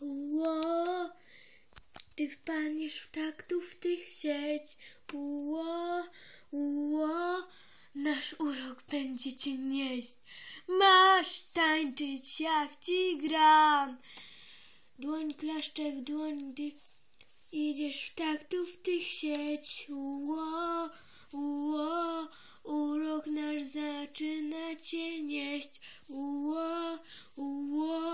ło, ty wpadniesz w taktów tych sieć, ło, ło, nasz urok będzie cię nieść. Masz tańczyć jak ci gram. Dłoń klaszcze w dłoń, gdy idziesz w taktów tych sieć, ło, ło, urok nasz zaczyna cię nieść, ło, ło,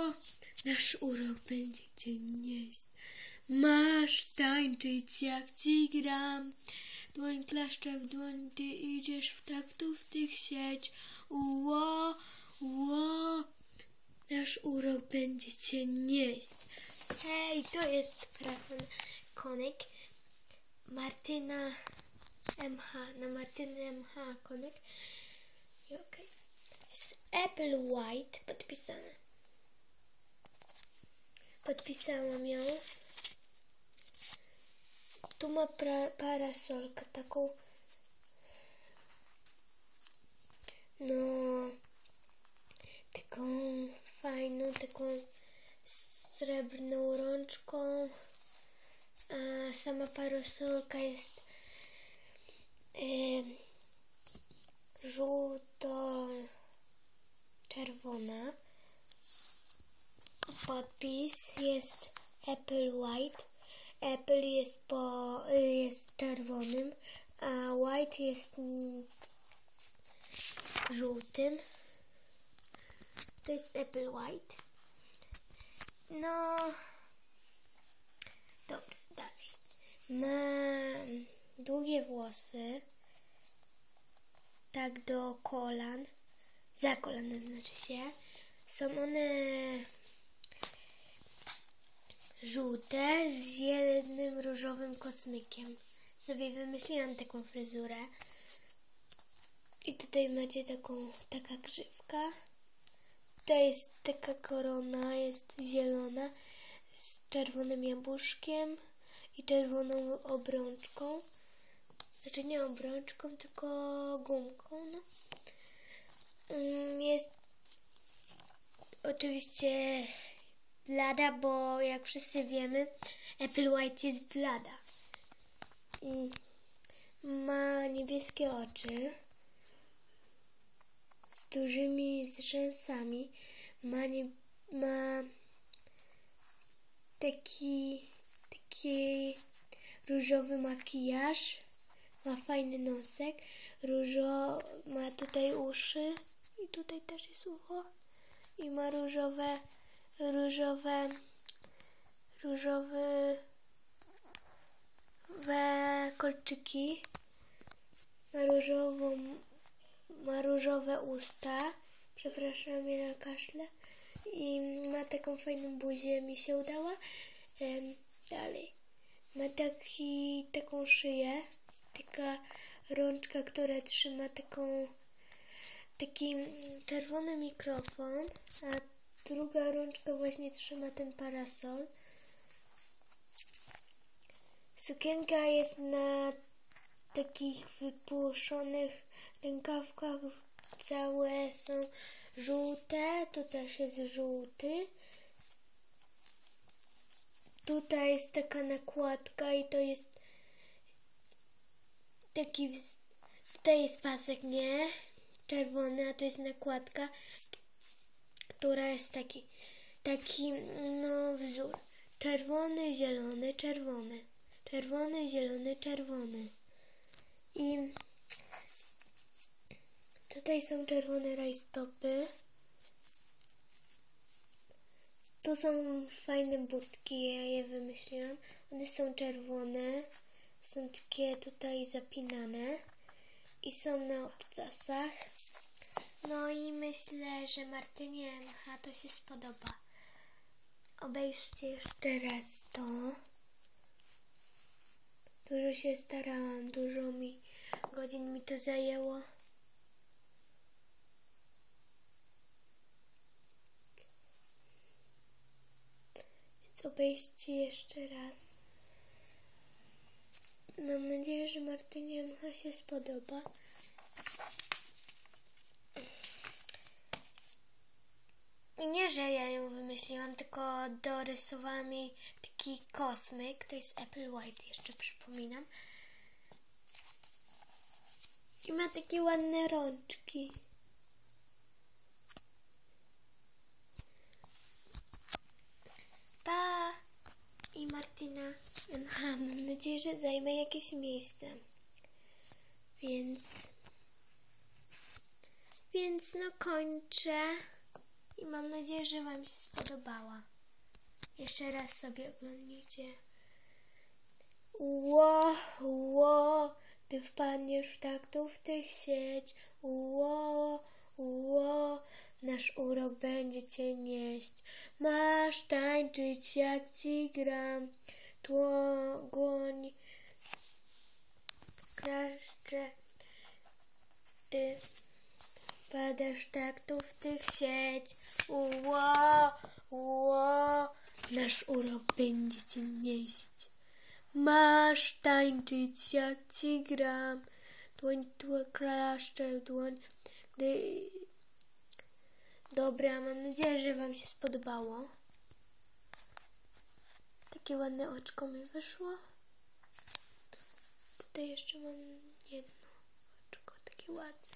nasz urok będzie cię nieść. Masz tańczyć jak ci gram, dłoń klaszcze w dłoń, ty idziesz w taktów tych sieć, ło, ło, nasz urok będzie cię nieść. Hej, to jest Frason Konek Martyna MH, na Martyny MH Konek. I okej. Jest Apple White podpisane. Podpisałam ją. Tu ma pra, parasolkę taką. No, taką fajną, taką srebrną rączką. A sama parasolka jest yy, żółto-czerwona. Podpis jest Apple White. Apple jest po jest czerwonym, a White jest żółtym. To jest Apple White. No, dobra, dalej. Ma długie włosy, tak do kolan, za kolan znaczy się. Są one żółte z jednym różowym kosmykiem. Sobie wymyśliłam taką fryzurę. I tutaj macie taką, taka grzywka. To jest taka korona, jest zielona z czerwonym jabłuszkiem i czerwoną obrączką. Znaczy nie obrączką, tylko gumką. No. Mm, Jest oczywiście blada, bo jak wszyscy wiemy, Apple White jest blada. Mm, Ma niebieskie oczy z dużymi zrzęsami. Ma, nie, ma taki, taki różowy makijaż. Ma fajny nosek. Różo, ma tutaj uszy i tutaj też jest ucho. I ma różowe, różowe, różowe we kolczyki. Ma różową ma różowe usta. Przepraszam, ja na kaszle. I ma taką fajną buzię, mi się udała. Em, dalej. Ma taki, taką szyję. Taka rączka, która trzyma taką taki czerwony mikrofon, a druga rączka właśnie trzyma ten parasol. Sukienka jest na takich wypłoszonych rękawkach. Całe są żółte. Tu też jest żółty. Tutaj jest taka nakładka i to jest taki. Tutaj jest pasek, nie? Czerwony, a to jest nakładka, która jest taki, taki, no, wzór. Czerwony, zielony, czerwony. Czerwony, zielony, czerwony. I tutaj są czerwone rajstopy. Tu są fajne budki, ja je wymyśliłam. One są czerwone, są takie tutaj zapinane i są na obcasach. No i myślę, że Martynie MH to się spodoba. Obejrzcie jeszcze raz to. Dużo się starałam, dużo mi godzin mi to zajęło. Więc obejrzcie jeszcze raz. Mam nadzieję, że Martynie MH się spodoba. Nie, że ja ją wymyśliłam, tylko dorysowałam jej taki kosmyk. To jest Apple White, jeszcze przypominam. I ma takie ładne rączki. Pa! I Martyna. Aha, mam nadzieję, że zajmę jakieś miejsce. Więc. Więc no kończę. I mam nadzieję, że Wam się spodobała. Jeszcze raz sobie oglądnijcie. Ło, ło, ty wpadniesz w tych sieć. Ło, ło, nasz urok będzie cię nieść. Masz tańczyć jak ci gram. Dłoń, klaszcze. Ty Padasz tak tu w tych sieć. Ło, ło, nasz urok będzie cię nieść. Masz tańczyć jak ci gram. Dłoń, dłoń, klaszczę, dłoń. Gdy... Dobra, mam nadzieję, że Wam się spodobało. Takie ładne oczko mi wyszło. Tutaj jeszcze mam jedno oczko, takie ładne.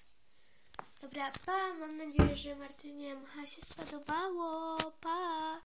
Dobra, pa, mam nadzieję, że Martynie MH się spodobało. Pa!